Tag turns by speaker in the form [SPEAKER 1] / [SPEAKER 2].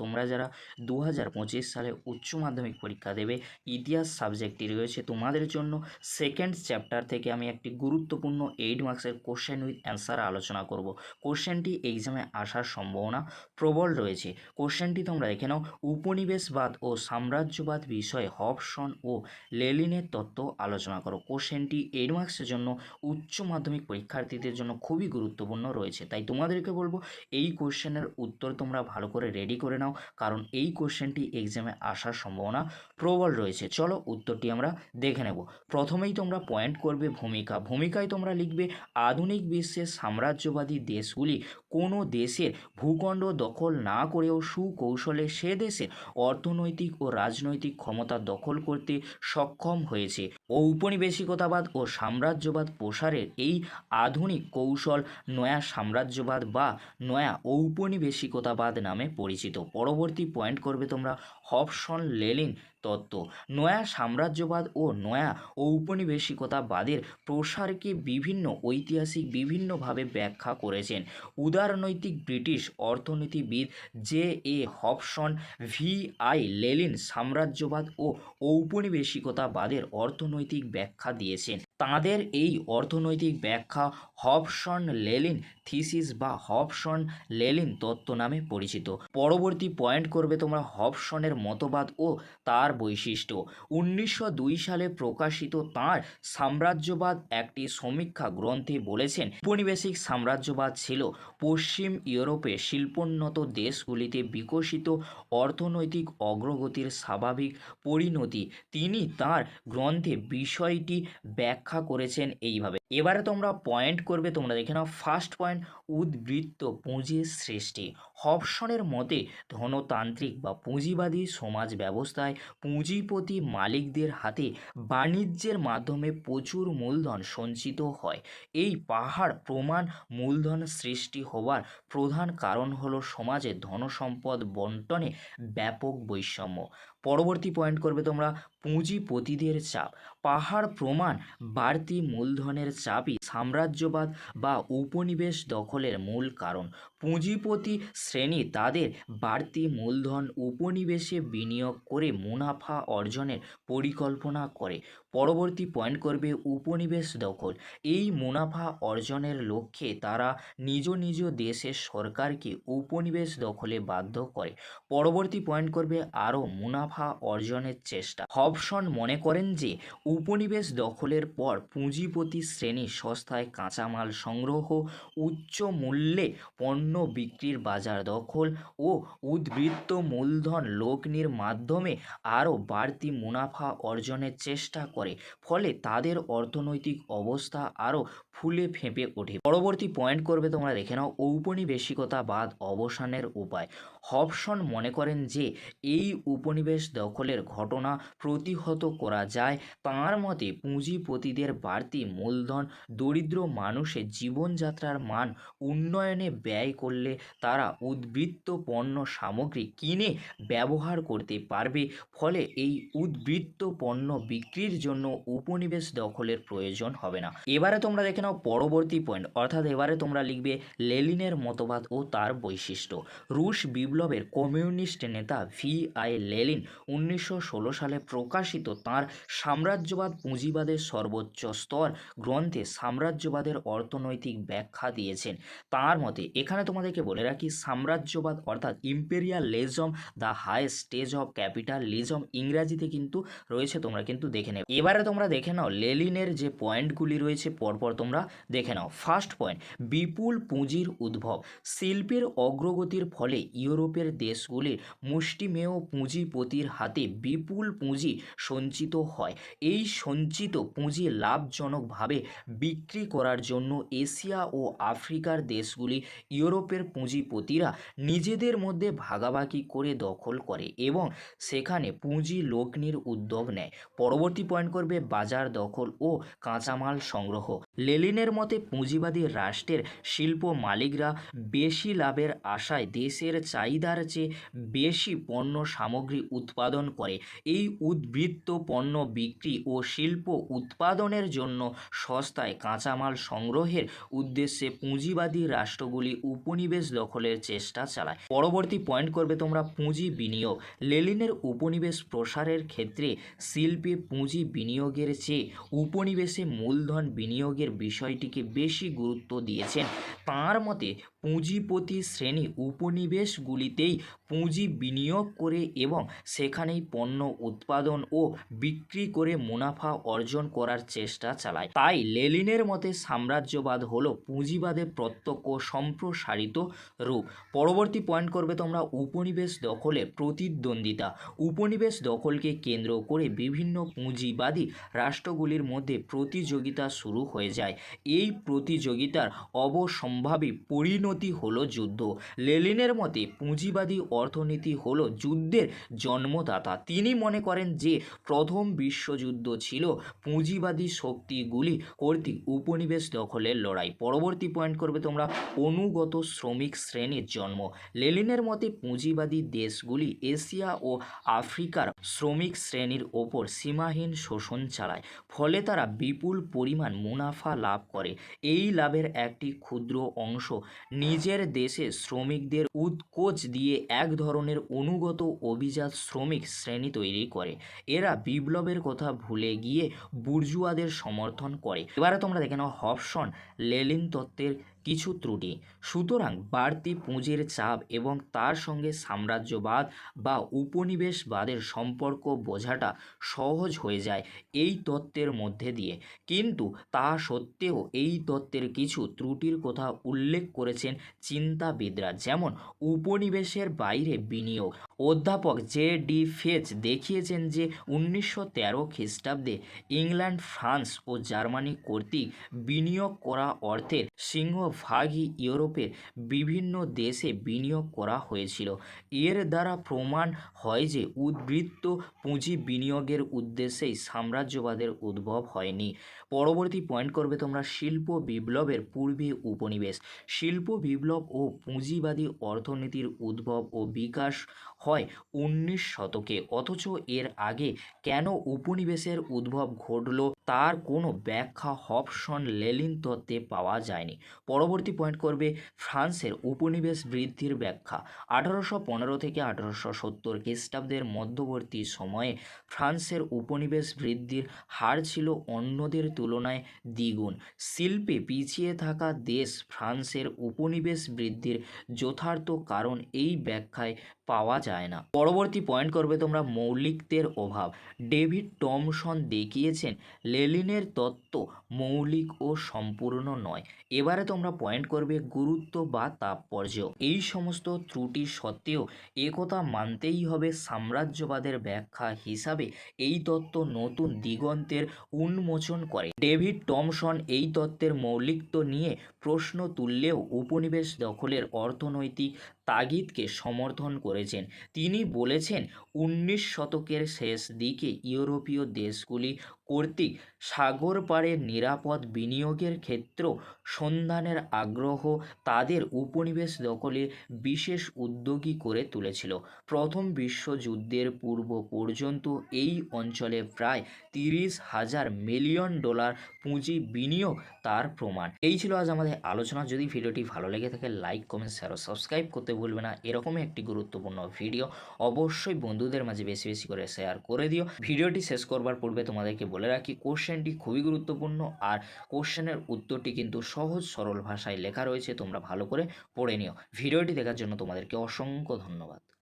[SPEAKER 1] তোমরা যারা দু হাজার পঁচিশ সালে উচ্চ মাধ্যমিক পরীক্ষা দেবে, ইতিহাস সাবজেক্টটি রয়েছে তোমাদের জন্য সেকেন্ড চ্যাপ্টার থেকে আমি একটি গুরুত্বপূর্ণ এইট মার্কসের কোশ্চেন উইথ অ্যান্সার আলোচনা করব। কোশ্চেনটি এক্সামে আসার সম্ভাবনা প্রবল রয়েছে। কোশ্চেনটি তোমরা দেখে নাও। উপনিবেশবাদ ও সাম্রাজ্যবাদ বিষয়ে হবসন ও লেলিনের তত্ত্ব আলোচনা করো। কোশ্চেনটি এইট মার্কসের জন্য উচ্চ মাধ্যমিক পরীক্ষার্থীদের জন্য খুবই গুরুত্বপূর্ণ রয়েছে। তাই তোমাদেরকে বলব, এই কোশ্চেনের উত্তর তোমরা ভালো করে রেডি করে নাও। কারণ এই কোশ্চেনটি এক্সামে আসার সম্ভাবনা প্রবল রয়েছে। চলো উত্তরটি আমরা দেখে নেব। প্রথমেই তোমরা পয়েন্ট করবে ভূমিকা। ভূমিকায় তোমরা লিখবে, আধুনিক বিশ্বের সাম্রাজ্যবাদী দেশগুলি কোনো দেশের ভূখণ্ড দখল না করেও সুকৌশলে সে দেশের অর্থনৈতিক ও রাজনৈতিক ক্ষমতা দখল করতে সক্ষম হয়েছে। ঔপনিবেশিকতাবাদ ও সাম্রাজ্যবাদ প্রসারের এই আধুনিক কৌশল নয়া সাম্রাজ্যবাদ বা নয়া ঔপনিবেশিকতাবাদ নামে পরিচিত। পরবর্তী পয়েন্ট করবে তোমরা। হবসন লেলিন তত্ত্ব। নয়া সাম্রাজ্যবাদ ও নয়া ঔপনিবেশিকতাবাদের প্রসারকে বিভিন্ন ঐতিহাসিক বিভিন্নভাবে ব্যাখ্যা করেছেন। উদারনৈতিক ব্রিটিশ অর্থনীতিবিদ J A Hobson, V I Lenin সাম্রাজ্যবাদ ও ঔপনিবেশিকতাবাদের অর্থনৈতিক ব্যাখ্যা দিয়েছেন। তাঁদের এই অর্থনৈতিক ব্যাখ্যা হবসন লেলিন থিসিস বা হবসন লেলিন তত্ত্ব নামে পরিচিত। পরবর্তী পয়েন্ট করবে তোমরা হবসনের মতবাদ ও তার বৈশিষ্ট্য। উনিশশো দুই সালে প্রকাশিত তাঁর সাম্রাজ্যবাদ একটি সমীক্ষা গ্রন্থে বলেছেন উপনিবেশিক সাম্রাজ্যবাদ ছিল পশ্চিম ইউরোপে শিল্পোন্নত দেশগুলিতে বিকশিত অর্থনৈতিক অগ্রগতির স্বাভাবিক পরিণতি। তিনি তার গ্রন্থে বিষয়টি ব্যাখ্যা করেছেন এইভাবে। এবারে তোমরা পয়েন্ট করবে, তোমরা দেখে নাও ফার্স্ট পয়েন্ট উদ্বৃত্ত, পুঁজির সৃষ্টি। হবসনের মতে ধনতান্ত্রিক বা পুঁজিবাদী সমাজ ব্যবস্থায় পুঁজিপতি মালিকদের হাতে বাণিজ্যের মাধ্যমে প্রচুর মূলধন সঞ্চিত হয়। এই পাহাড় প্রমাণ মূলধন সৃষ্টি হওয়ার প্রধান কারণ হলো সমাজে ধনসম্পদ বন্টনে ব্যাপক বৈষম্য। পরবর্তী পয়েন্ট করবে তোমরা, পুঁজিপতিদের চাপ। পাহাড় প্রমাণ বাড়তি মূলধনের চাপই সাম্রাজ্যবাদ বা উপনিবেশ দখলের মূল কারণ। পুঁজিপতি শ্রেণি তাদের বাড়তি মূলধন উপনিবেশে বিনিয়োগ করে মুনাফা অর্জনের পরিকল্পনা করে। পরবর্তী পয়েন্ট করবে উপনিবেশ দখল। এই মুনাফা অর্জনের লক্ষ্যে তারা নিজ নিজ দেশের সরকারকে উপনিবেশ দখলে বাধ্য করে। পরবর্তী পয়েন্ট করবে আরও মুনাফা অর্জনের চেষ্টা। হবসন মনে করেন যে, উপনিবেশ দখলের পর পুঁজিপতি শ্রেণি সস্তায় কাঁচামাল সংগ্রহ, উচ্চ মূল্যে পণ্য বিক্রির বাজার দখল ও উদ্বৃত্ত মূলধন লগ্নির মাধ্যমে আরও বাড়তি মুনাফা অর্জনের চেষ্টা করে, ফলে তাদের অর্থনৈতিক অবস্থা আরও ফুলে ফেঁপে ওঠে। পরবর্তী পয়েন্ট করবে তোমরা দেখে নাও ঔপনিবেশিকতাবাদ অবসানের উপায়। হবসন মনে করেন যে, এই উপনিবেশ দখলের ঘটনা প্রতিহত করা যায়, তাঁর মতে পুঁজিপতিদের বাড়তি মূলধন দরিদ্র মানুষের জীবনযাত্রার মান উন্নয়নে ব্যয় করলে তারা উদ্বৃত্ত পণ্য সামগ্রী কিনে ব্যবহার করতে পারবে। ফলে এই উদ্বৃত্ত পণ্য বিক্রির জন্য উপনিবেশ দখলের প্রয়োজন হবে না। এবারে তোমরা দেখে নাও পরবর্তী পয়েন্ট অর্থাৎ এবারে তোমরা লিখবে লেলিনের মতবাদ ও তার বৈশিষ্ট্য। রুশ বিপ্লবের কমিউনিস্ট নেতা ভি আই লেলিন উনিশশো ষোলো সালে প্রকাশিত তাঁর সাম্রাজ্যবাদ পুঁজিবাদের সর্বোচ্চ স্তর গ্রন্থে সাম্রাজ্যবাদের অর্থনৈতিক ব্যাখ্যা দিয়েছেন। তার মতে এখানে তোমাদেরকে বলে রাখি, সাম্রাজ্যবাদ অর্থাৎ imperialism the high stage of capitalism ইংরাজিতে কিন্তু রয়েছে, তোমরা কিন্তু দেখে নেবে। এবারে তোমরা দেখে নাও, লেলিনের যে পয়েন্টগুলি রয়েছে, পরপর তোমরা দেখে নাও। ফার্স্ট পয়েন্ট বিপুল পুঁজির উদ্ভব। শিল্পের অগ্রগতির ফলে ইউরোপের দেশগুলির মুষ্টিমেয় পুঁজিপতির হাতে বিপুল পুঁজি সঞ্চিত হয়। এই সঞ্চিত পুঁজি লাভজনকভাবে বিক্রি করার জন্য এশিয়া ও আফ্রিকার দেশগুলি ইউরোপের পুঁজিপতিরা নিজেদের মধ্যে ভাগাভাগি করে দখল করে এবং সেখানে পুঁজি লগ্নির উদ্যোগ নেয়। পরবর্তী পয়েন্ট করবে বাজার দখল ও কাঁচামাল সংগ্রহ। লেলিনের মতে, পুঁজিবাদী রাষ্ট্রের শিল্প মালিকরা বেশি লাভের আশায় দেশের চাহিদার চেয়ে বেশি পণ্য সামগ্রী উৎপাদন করে। এই উদ্বৃত্ত পণ্য বিক্রি ও শিল্প উৎপাদনের জন্য সস্তায় কাঁচামাল সংগ্রহের উদ্দেশ্যে পুঁজিবাদী রাষ্ট্রগুলি উপনিবেশ দখলের চেষ্টা চালায়। পরবর্তী পয়েন্ট করবে তোমরা পুঁজি বিনিয়োগ। লেলিনের উপনিবেশ প্রসারের ক্ষেত্রে শিল্পে পুঁজি বিনিয়োগের চেয়ে উপনিবেশে মূলধন বিনিয়োগের বিষয়টিকে বেশি গুরুত্ব দিয়েছেন। তাঁর মতে, পুঁজিপতি শ্রেণি উপনিবেশগুলিতেই পুঁজি বিনিয়োগ করে এবং সেখানেই পণ্য উৎপাদন ও বিক্রি করে মুনাফা অর্জন করার চেষ্টা চালায়। তাই লেলিনের মতে সাম্রাজ্যবাদ হলো পুঁজিবাদের প্রত্যক্ষ সম্প্রসারিত রূপ। পরবর্তী পয়েন্ট করবে তোমরা উপনিবেশ দখলে প্রতিদ্বন্দ্বিতা। উপনিবেশ দখলকে কেন্দ্র করে বিভিন্ন পুঁজিবাদী রাষ্ট্রগুলির মধ্যে প্রতিযোগিতা শুরু হয়ে যায়। এই প্রতিযোগিতার অবসম্ভাবী পরিণতি হলো যুদ্ধ। লেলিনের মতে পুঁজিবাদী অর্থনীতি হলো যুদ্ধের জন্মদাতা। তিনি মনে করেন যে প্রথম বিশ্বযুদ্ধ ছিল পুঁজিবাদী শক্তিগুলি কর্তৃক উপনিবেশ দখলের লড়াই। পরবর্তী পয়েন্ট করবে তোমরা, অনুগত শ্রমিক শ্রেণির জন্ম। লেলিনের মতে, পুঁজিবাদী দেশগুলি এশিয়া ও আফ্রিকার শ্রমিক শ্রেণির ওপর সীমাহীন শোষণ চালায়। ফলে তারা বিপুল পরিমাণ মুনাফা লাভ করে। এই লাভের একটি ক্ষুদ্র অংশ নিজের দেশে শ্রমিকদের উৎকোচ দিয়ে এক ধরনের অনুগত অভিজাত শ্রমিক শ্রেণি তৈরি করে। এরা বিপ্লবের কথা ভুলে গিয়ে বুর্জুয়াদের সমর্থন করে। এবারে তোমরা দেখে নাও হপসন লেলিন তত্ত্বের কিছু ত্রুটি। সুতরাং বাড়তি পুঁজির চাপ এবং তার সঙ্গে সাম্রাজ্যবাদ বা উপনিবেশবাদের সম্পর্ক বোঝাটা সহজ হয়ে যায় এই তত্ত্বের মধ্যে দিয়ে। কিন্তু তা সত্ত্বেও এই তত্ত্বের কিছু ত্রুটির কথা উল্লেখ করেছেন চিন্তাবিদরা, যেমন উপনিবেশের বাইরে বিনিয়োগ। অধ্যাপক জে ডি ফেচ দেখিয়েছেন যে উনিশশো তেরো খ্রিস্টাব্দে ইংল্যান্ড, ফ্রান্স ও জার্মানি কর্তৃক বিনিয়োগ করা অর্থের সিংহভাগই ইউরোপের বিভিন্ন দেশে বিনিয়োগ করা হয়েছিল। এর দ্বারা প্রমাণ হয় যে উদ্বৃত্ত পুঁজি বিনিয়োগের উদ্দেশ্যেই সাম্রাজ্যবাদের উদ্ভব হয়নি। পরবর্তী পয়েন্ট করবে তোমরা শিল্প বিপ্লবের পূর্বে উপনিবেশ। শিল্প বিপ্লব ও পুঁজিবাদী অর্থনীতির উদ্ভব ও বিকাশ হয় উনিশ শতকে। অথচ এর আগে কেন উপনিবেশের উদ্ভব ঘটলো তার কোনো ব্যাখ্যা হবসন লেলিন তত্ত্বে পাওয়া যায়নি। পরবর্তী পয়েন্ট করবে ফ্রান্সের উপনিবেশ বৃদ্ধির ব্যাখ্যা। আঠারোশো পনেরো থেকে আঠারোশো সত্তর খ্রিস্টাব্দের মধ্যবর্তী সময়ে ফ্রান্সের উপনিবেশ বৃদ্ধির হার ছিল অন্যদের তুলনায় দ্বিগুণ। শিল্পে পিছিয়ে থাকা দেশ ফ্রান্সের উপনিবেশ বৃদ্ধির যথার্থ কারণ এই ব্যাখ্যায় পাওয়া যায় না। পরবর্তী পয়েন্ট করবে তোমরা মৌলিকত্বের অভাব। ডেভিড টমসন দেখিয়েছেন, লেলিনের তত্ত্ব মৌলিক ও সম্পূর্ণ নয়। এবারে তোমরা পয়েন্ট করবে গুরুত্ব বা তাৎপর্য। এই সমস্ত ত্রুটি সত্ত্বেও একথা মানতেই হবে সাম্রাজ্যবাদের ব্যাখ্যা হিসাবে। এই তত্ত্ব নতুন দিগন্তের উন্মোচন করে। ডেভিড টমসন এই তত্ত্বের মৌলিকত্ব নিয়ে প্রশ্ন তুললেও উপনিবেশ দখলের অর্থনৈতিক তাগিদকে সমর্থন করেছেন। তিনি বলেছেন উনিশ শতকের শেষ দিকে ইউরোপীয় দেশগুলি কর্তৃক সাগর পাড়ে নিরাপদ বিনিয়োগের ক্ষেত্র সন্ধানের আগ্রহ তাদের উপনিবেশ দখলে বিশেষ উদ্যোগী করে তুলেছিল। প্রথম বিশ্বযুদ্ধের পূর্ব পর্যন্ত এই অঞ্চলে প্রায় তিরিশ হাজার মিলিয়ন ডলার পুঁজি বিনিয়োগ তার প্রমাণ। এই ছিল আজ আমাদের আলোচনা। যদি ভিডিওটি ভালো লেগে থাকে লাইক কমেন্ট শেয়ার ও সাবস্ক্রাইব করতে ভুলবে না। এরকমই একটি গুরুত্বপূর্ণ ভিডিও অবশ্যই বন্ধুদের মাঝে বেশি বেশি করে শেয়ার করে দিও। ভিডিওটি শেষ করবার পূর্বে তোমাদেরকে বলে রাখি কোশ্চেনটি খুবই গুরুত্বপূর্ণ আর কোশ্চেনের উত্তরটি কিন্তু সহজ, সরল ভাষায় লেখা রয়েছে, তোমরা ভালো করে পড়ে নিও। ভিডিওটি দেখার জন্য তোমাদেরকে অসংখ্য ধন্যবাদ।